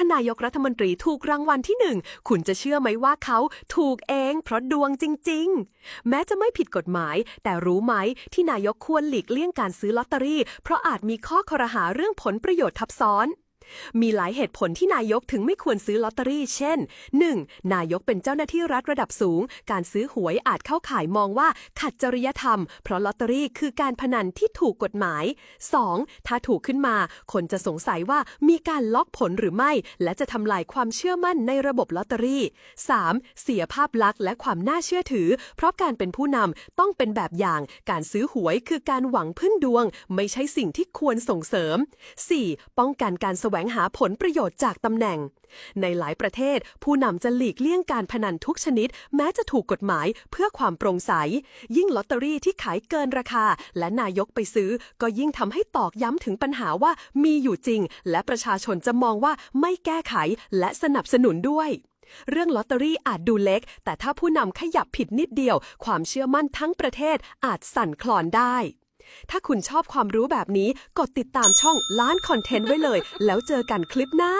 ท่านนายกรัฐมนตรีถูกรางวัลที่หนึ่งคุณจะเชื่อไหมว่าเขาถูกเองเพราะดวงจริง ๆ แม้จะไม่ผิดกฎหมาย แต่รู้ไหมที่นายกควรหลีกเลี่ยงการซื้อลอตเตอรี่ เพราะอาจมีข้อครหาเรื่องผลประโยชน์ทับซ้อน มีหลายเหตุผลที่นายกถึงไม่ควรซื้อลอตเตอรี่ เช่น 1. นายกเป็นเจ้าหน้าที่รัฐระดับสูง การซื้อหวยอาจเข้าข่ายมองว่าขัดจริยธรรม เพราะลอตเตอรี่คือการพนันที่ถูกกฎหมาย 2. ถ้าถูกขึ้นมา คนจะสงสัยว่ามีการล็อกผลหรือไม่ และจะทำลายความเชื่อมั่นในระบบลอตเตอรี่ 3. เสียภาพลักษณ์และความน่าเชื่อถือ เพราะการเป็นผู้นำต้องเป็นแบบอย่าง การซื้อหวยคือการหวังพึ่งดวง ไม่ใช่สิ่งที่ควรส่งเสริม 4. ป้องกันการแสวงหาผลประโยชน์จากตำแหน่ง ในหลายประเทศ ผู้นำจะหลีกเลี่ยงการพนันทุกชนิด แม้จะถูกกฎหมายเพื่อความโปร่งใส ยิ่งลอตเตอรี่ที่ขายเกินราคา และนายกไปซื้อ ก็ยิ่งทำให้ตอกย้ำถึงปัญหาว่ามีอยู่จริง และประชาชนจะมองว่าไม่แก้ไขและสนับสนุนด้วยเรื่องลอตเตอรี่อาจดูเล็ก แต่ถ้าผู้นำขยับผิดนิดเดียว ความเชื่อมั่นทั้งประเทศอาจสั่นคลอนได้ ถ้าคุณชอบความรู้แบบนี้กดติดตามช่องล้านคอนเทนต์ไว้เลย แล้วเจอกันคลิปหน้า